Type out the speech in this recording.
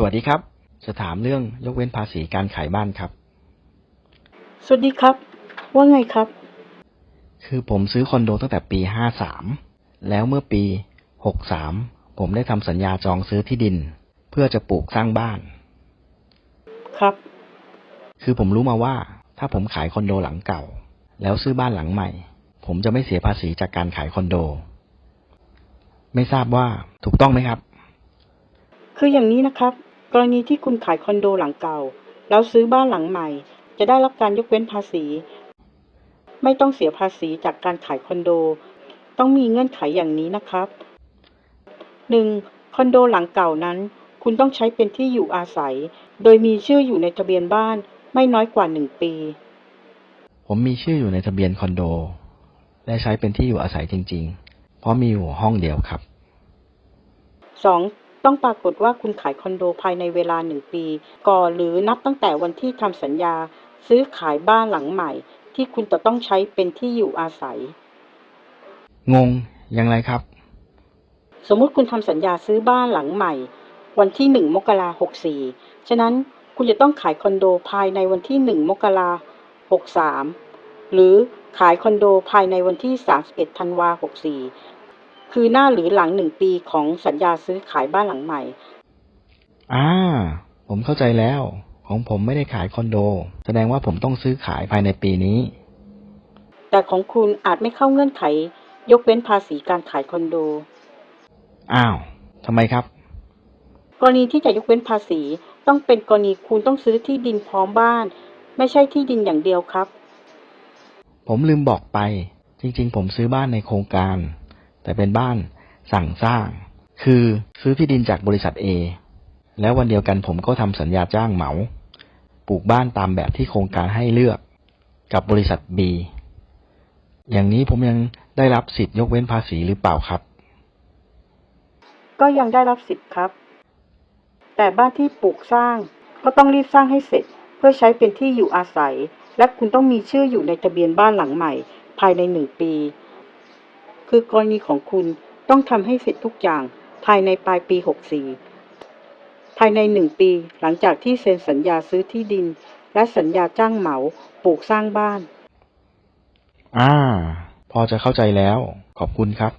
สวัสดีครับ จะถามเรื่องยกเว้นภาษีการขายบ้านครับ สวัสดีครับ ว่าไงครับ คือผมซื้อคอนโดตั้งแต่ปี 53 แล้วเมื่อปี 63 ผมได้ทำสัญญาจองซื้อที่ดิน เพื่อจะปลูกสร้างบ้าน ครับ คือผมรู้มาว่า ถ้าผมขายคอนโดหลังเก่า แล้วซื้อบ้านหลังใหม่ ผมจะไม่เสียภาษีจากการขายคอนโด ไม่ทราบว่าถูกต้องไหมครับคืออย่างนี้นะครับ กรณีที่คุณขายคอนโดหลังเก่า แล้วซื้อบ้านหลังใหม่ จะได้รับการยกเว้นภาษี ไม่ต้องเสียภาษีจากการขายคอนโด ต้องมีเงื่อนไขอย่างนี้นะครับหนึ่งคอนโดหลังเก่านั้น คุณต้องใช้เป็นที่อยู่อาศัย โดยมีชื่ออยู่ในทะเบียนบ้านไม่น้อยกว่าหนึ่งปี ผมมีชื่ออยู่ในทะเบียนคอนโด และใช้เป็นที่อยู่อาศัยจริง ๆ เพราะมีอยู่ห้องเดียวครับสอง ต้องปรากฏว่าคุณขายคอนโดภายในเวลาหนึ่งปี ก่อนหรือนับตั้งแต่วันที่ทำสัญญา ซื้อขายบ้านหลังใหม่ ที่คุณจะต้องใช้เป็นที่อยู่อาศัย งงยังไงครับ สมมุติคุณทำสัญญาซื้อบ้านหลังใหม่ วันที่หนึ่งมกราหกสี่ฉะนั้นคุณจะต้องขายคอนโดภายในวันที่หนึ่งมกราหกสามหรือขายคอนโดภายในวันที่สามสิบเอ็ดธันวาหกสี่ คือหน้าหรือหลังหนึ่งปีของสัญญาซื้อขายบ้านหลังใหม่ อ่า ผมเข้าใจแล้ว ของผมไม่ได้ขายคอนโด แสดงว่าผมต้องซื้อขายภายในปีนี้ แต่ของคุณอาจไม่เข้าเงื่อนไข ยกเว้นภาษีการขายคอนโด อ้าวทำไมครับ กรณีที่จะยกเว้นภาษีต้องเป็นกรณีคุณต้องซื้อที่ดินพร้อมบ้าน ไม่ใช่ที่ดินอย่างเดียวครับ ผมลืมบอกไป จริง ๆ ผมซื้อบ้านในโครงการ แต่เป็นบ้านสั่งสร้าง คือซื้อที่ดินจากบริษัท A แล้ววันเดียวกันผมก็ทำสัญญาจ้างเหมา ปลูกบ้านตามแบบที่โครงการให้เลือกกับบริษัท B อย่างนี้ผมยังได้รับสิทธิ์ยกเว้นภาษีหรือเปล่าครับ ก็ยังได้รับสิทธิ์ครับ แต่บ้านที่ปลูกสร้างก็ต้องรีบสร้างให้เสร็จ เพื่อใช้เป็นที่อยู่อาศัย และคุณต้องมีชื่ออยู่ในทะเบียนบ้านหลังใหม่ ภายในหนึ่งปี คือกรณีของคุณต้องทำให้เสร็จทุกอย่างภายในปลายปี 64 ภายในหนึ่งปีหลังจากที่เซ็นสัญญาซื้อที่ดิน และสัญญาจ้างเหมาปลูกสร้างบ้าน อ่า พอจะเข้าใจแล้ว ขอบคุณครับ